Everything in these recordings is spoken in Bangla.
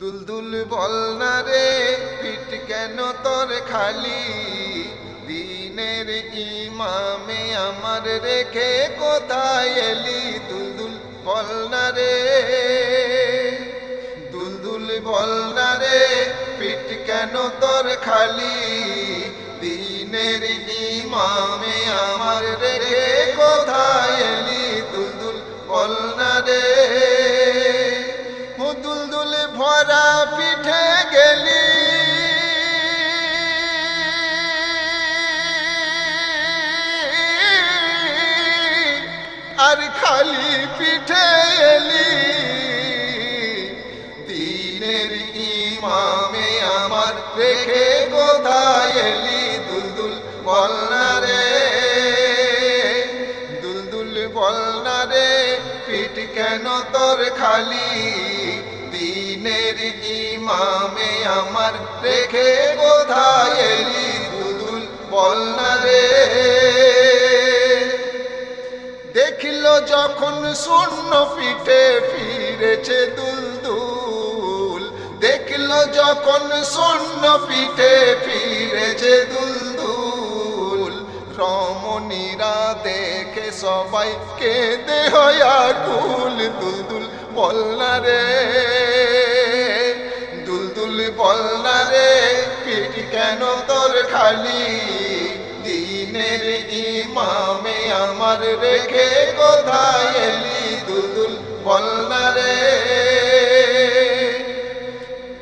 দুলদুল বল না রে পিঠ কেন তোর খালি? দিনের ইমামে আমার রেখে কোথায় এলি? দুলদুল বল না রে, দুলদুল বল না রে পিঠ কেন তোর খালি? দিনের ইমামে আমার রেখে কোথায় এলি? দুলদুল বল না রে। দুলদুল পিঠে গেলি। আর খালি পিঠে এলি। দিনের ইমামে আমার রেখে কোথায় এলি? দুলদুল বলনা রে। দুলদুল বল না রে, পিঠ কেন তোর খালি? ইমামে আমার রেখে কোথায় এলি দুলদুল বল না রে দেখিল যখন শূন্য পিঠে ফিরেছে দুলদুল। দেখিল যখন শূন্য পিঠে ফিরেছে দুলদুল। রমণীরা দেখে সবাই কেঁদে হয়া কুল দুলদুল বল না রে বল না রে পিঠ কেন তোর খালি? দিনের ইমামে আমার রেখে কোথায় এলি দুদুল বল না রে?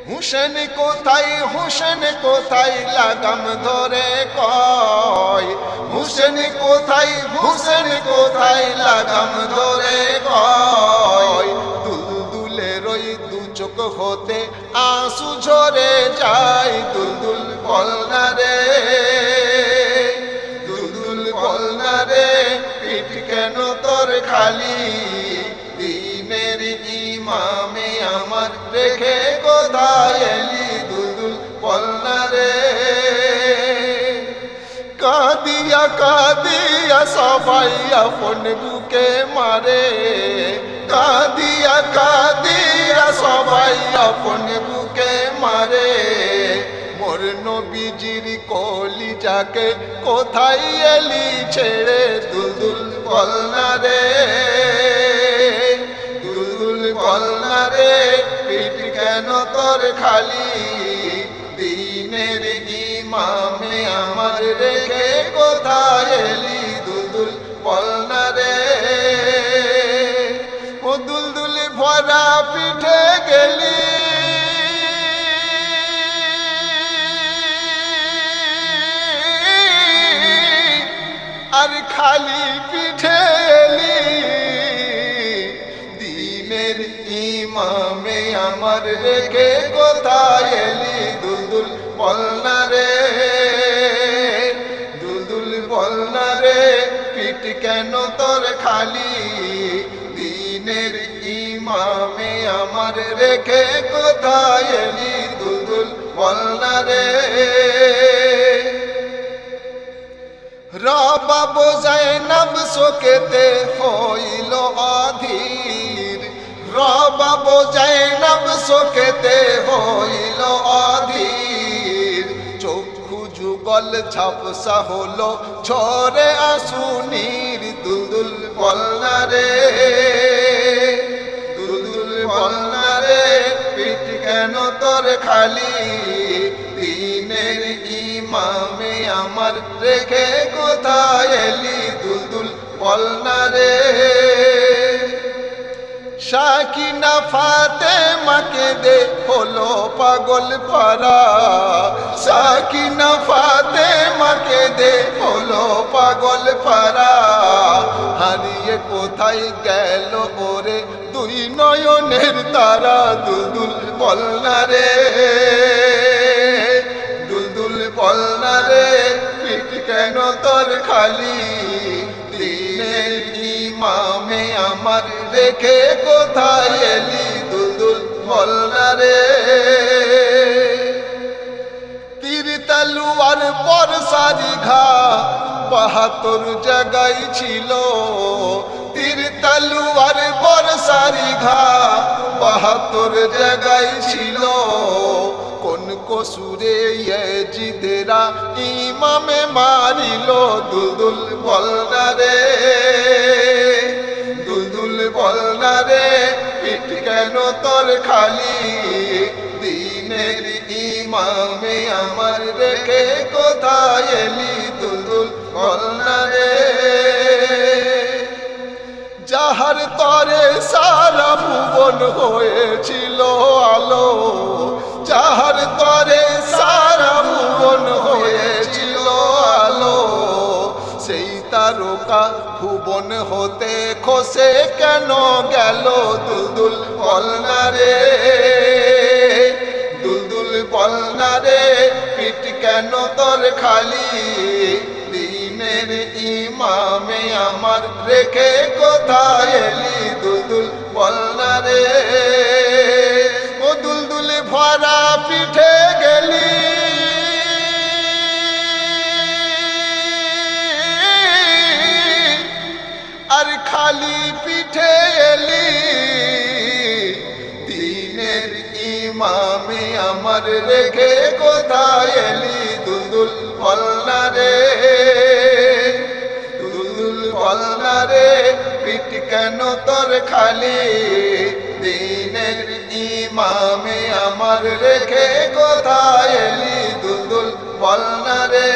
হুসেন কোথায় হুসেন কোথায় লাগাম ধরে কয়? হুসেন কোথায় হুসেন কোথায় লাগাম ধরে কয়? দুলদুলের ওই চোখ হতে আঁসু ঝরে যায় দুলদুল বলনা রে। দুলদুল বলনা রে, পিঠ কেন তোর খালি? কাদিয়া কাদিয়া সবাই বুকে মারে। কাদিয়া কাদিয়া সবাই আপন বুকে মারে। মোর নবীজির কলি যাকে কোথায় এলি ছেড়ে দুলদুল বল না রে? দুলদুল বল না রে, পিঠ কেন তোর খালি? ইমামে আমার রেখে কোথায় এলি দুলদুল বল না রে? ও দুলদুল ভরা পিঠে গেলি। আর খালি পিঠে এলি। দিনের ইমামে আমার রেখে কোথায় এলি দুলদুল বল কেন তোর খালি? দিনের ইমামে আমার রেখে কোথায় এলি দুলদুল বল না রে? রবা বোঝায় নব শোকেতে হইল অধীর। রবা বোঝায় নব শোকেতে হইল অধীর। যুগল ঝাপসা হলো ঝরে আসুনির দুলদুল বল না রে। দুলদুল বল না রে, পিঠ কেন তোর খালি? দিনের ইমামে আমার রেখে কোথায় এলি দুলদুল বল না রে? শাকিনা ফাতে মাকে দে হলো পাগল পারা শাকিনা ফাতে দে হলো পাগল পারা হারিয়ে কোথায় গেল ওরে দুই নয়নের তারা। দুলদুল বল না রে, দুলদুল বল না রে, পিঠ কেন তোর খালি? ইমামে আমার রেখে কোথায় এলি? দুলদুল বল না রে। তালুয়ার পর সারি ঘা, বাহাত্তর জায়গায় ছিল। তীর তালুয়ার পর সারি ঘা, বাহাত্তর জায়গায় ছিল। কোন কসুরে জিদেরা ইমামে মারিল, দুলদুল বলনা রে। দুলদুল বলনা রে, পিঠ কেন তোর খালি? ইমামে আমার রেখে কোথায় এলি দুলদুল বলনা রে? যাহার তরে সারা ভুবন হয়েছিল আলো, যাহার তরে সারা ভুবন হয়েছিল আলো, সেই তারকা ভুবন হতে খসে কেন গেল দুলদুল বলনা রে? রে পিঠ কেন তোর খালি? দিনের ইমামে আমার রেখে কোথায় এলি? দুলদুল বলনা রে। দুলদুল ভরা পিঠে গেলি। আর খালি দিনের ইমামে আমার রেখে কোথায় এলি দুলদুল বলনা রে? দুলদুল বলনা রে, পিঠ কেন তোর খালি? দিনের ইমামে আমার রেখে কোথায় এলি দুলদুল বলনা রে?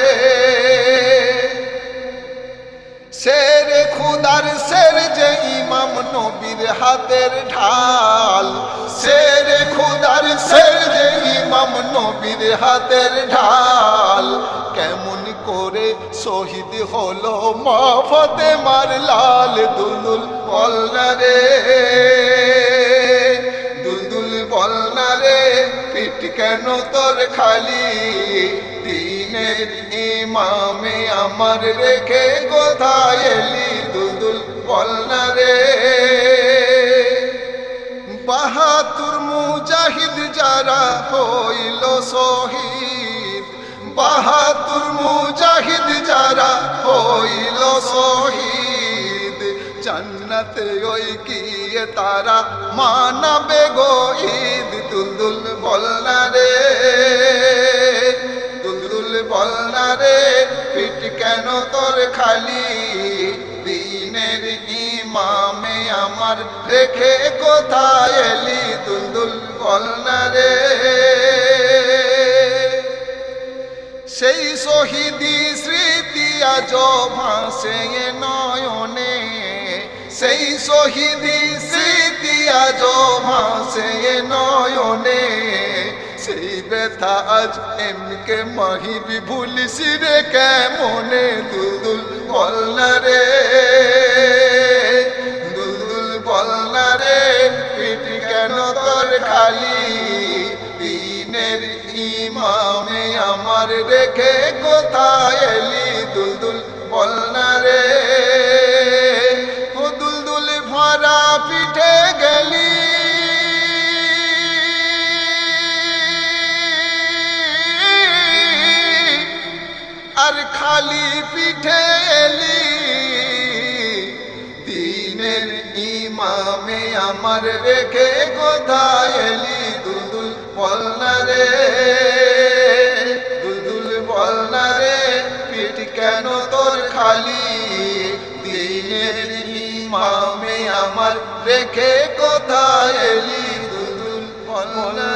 শের খুদার শের যে ইমাম নবীর হাতের ঢাল শের খুদার শের ইমাম নবীর হাতের ঢাল। কেমন করে শহীদ হলো মফতে মার লাল দুলদুল বলনা রে। দুলদুল বলনা রে, পিঠ কেন তোর খালি? দিনের ইমামে আমার রেখে কোথায় এলি দুলদুল বলনা রে? যারা হইল শহীদ বাহাতুর মুজাহিদ যারা হইল শহীদ, জান্নাতে ওই গিয়ে তারা মানাবে গো ঈদ। দুলদুল বলনা রে, দুলদুল বলনা রে, পিঠ কেন তোর খালি? দিনের ইমামে আমার রেখে কোথায় এলি? দুলদুল বলনা রে। সেই শহীদি স্মৃতি আজ ভাসে নয়নে। সেই শহীদি স্মৃতি আজ ভাসে নয়নে। সেই ব্যথা আজ এমকে মাহিবি ভুলিস রে কেমনে? দুলদুল বলনা তোর খালি, দিনের ইমামে আমার রেখে কোথায় এলি দুলদুল বলনা রে? ও দুলদুল ভরা পিঠে গেলি। আর খালি পিঠে এলি ইমামে আমার রেখে কোথায় এলি? দুলদুল বলনা রে। দুলদুল বলনা রে। পিঠ কেন তোর খালি? দিনের ইমামে আমার রেখে কোথায় এলি? দুলদুল বলনা